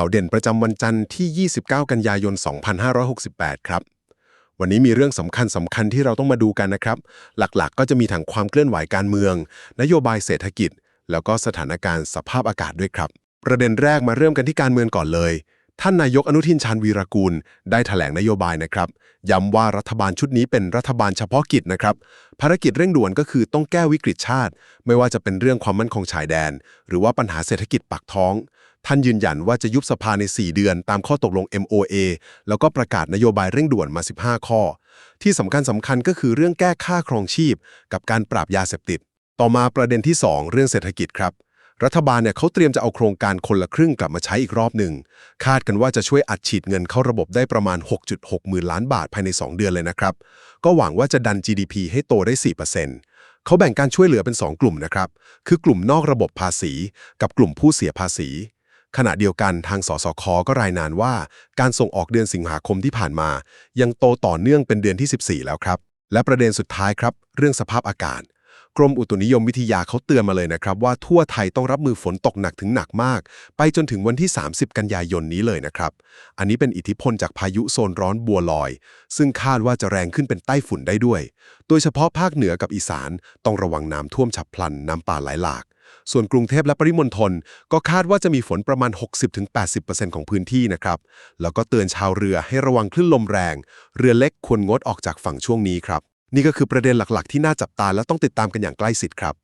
ข่าวเด่นประจำวันจันทร์ที่ 29 กันยายน 2568 ครับ วันนี้มีเรื่องสำคัญสำคัญที่เราต้องมาดูกันนะครับ หลักๆ ก็จะมีทั้งความเคลื่อนไหวการเมือง นโยบายเศรษฐกิจ แล้วก็สถานการณ์สภาพอากาศด้วยครับ ประเด็นแรกมาเริ่มกันที่การเมืองก่อนเลย ท่านนายกอนุทินชาญวีรกูล ได้แถลงนโยบายนะครับ ย้ำว่ารัฐบาลชุดนี้เป็นรัฐบาลเฉพาะกิจนะครับ ภารกิจเร่งด่วนก็คือต้องแก้วิกฤตชาติ ไม่ว่าจะเป็นเรื่องความมั่นคงชายแดน หรือว่าปัญหาเศรษฐกิจปากท้อง ท่านยืนยันว่าจะยุบสภาใน 4 เดือนตามข้อตกลง MOA แล้วก็ประกาศนโยบายเร่งด่วนมา 15 ข้อ ที่สำคัญสำคัญก็คือเรื่องแก้ค่าครองชีพ กับการปราบยาเสพติด ต่อมาประเด็นที่ 2 เรื่องเศรษฐกิจครับ รัฐบาลเนี่ยเขาเตรียมจะเอาโครงการคนละครึ่งกลับมาใช้อีกรอบหนึ่ง คาดกันว่าจะช่วยอัดฉีดเงินเข้าระบบได้ประมาณ 6.6 หมื่นล้านบาทภายใน 2 เดือนเลยนะครับ ก็หวังว่าจะดัน GDP ให้โตได้ 4%เขาแบ่งการช่วยเหลือเป็น 2 กลุ่มนะครับ คือกลุ่มนอกระบบภาษี กับกลุ่มผู้เสียภาษี ขณะเดียวกันทางสสคก็รายงานว่า การส่งออกเดือนสิงหาคมที่ผ่านมา ยังโตต่อเนื่องเป็นเดือนที่ 14 แล้วครับ และประเด็นสุดท้ายครับ เรื่องสภาพอากาศ กรมอุตุนิยมวิทยาเขาเตือนมาเลยนะครับ ว่าทั่วไทยต้องรับมือฝนตกหนักถึงหนักมาก ไปจนถึงวันที่ 30 กันยายนนี้เลยนะครับ อันนี้เป็นอิทธิพลจากพายุโซนร้อนบัวลอย ซึ่งคาดว่าจะแรงขึ้นเป็นไต้ฝุ่นได้ด้วย โดยเฉพาะภาคเหนือกับอีสานต้องระวังน้ำท่วมฉับพลันน้ำป่าไหลหลาก ส่วนกรุงเทพและปริมณฑลก็คาดว่าจะมีฝนประมาณ 60-80%ของพื้นที่นะครับ แล้วก็เตือนชาวเรือให้ระวังคลื่นลมแรง เรือเล็กควรงดออกจากฝั่งช่วงนี้ครับ นี่ก็คือประเด็นหลักๆ ที่น่าจับตาและต้องติดตามกันอย่างใกล้ชิดครับ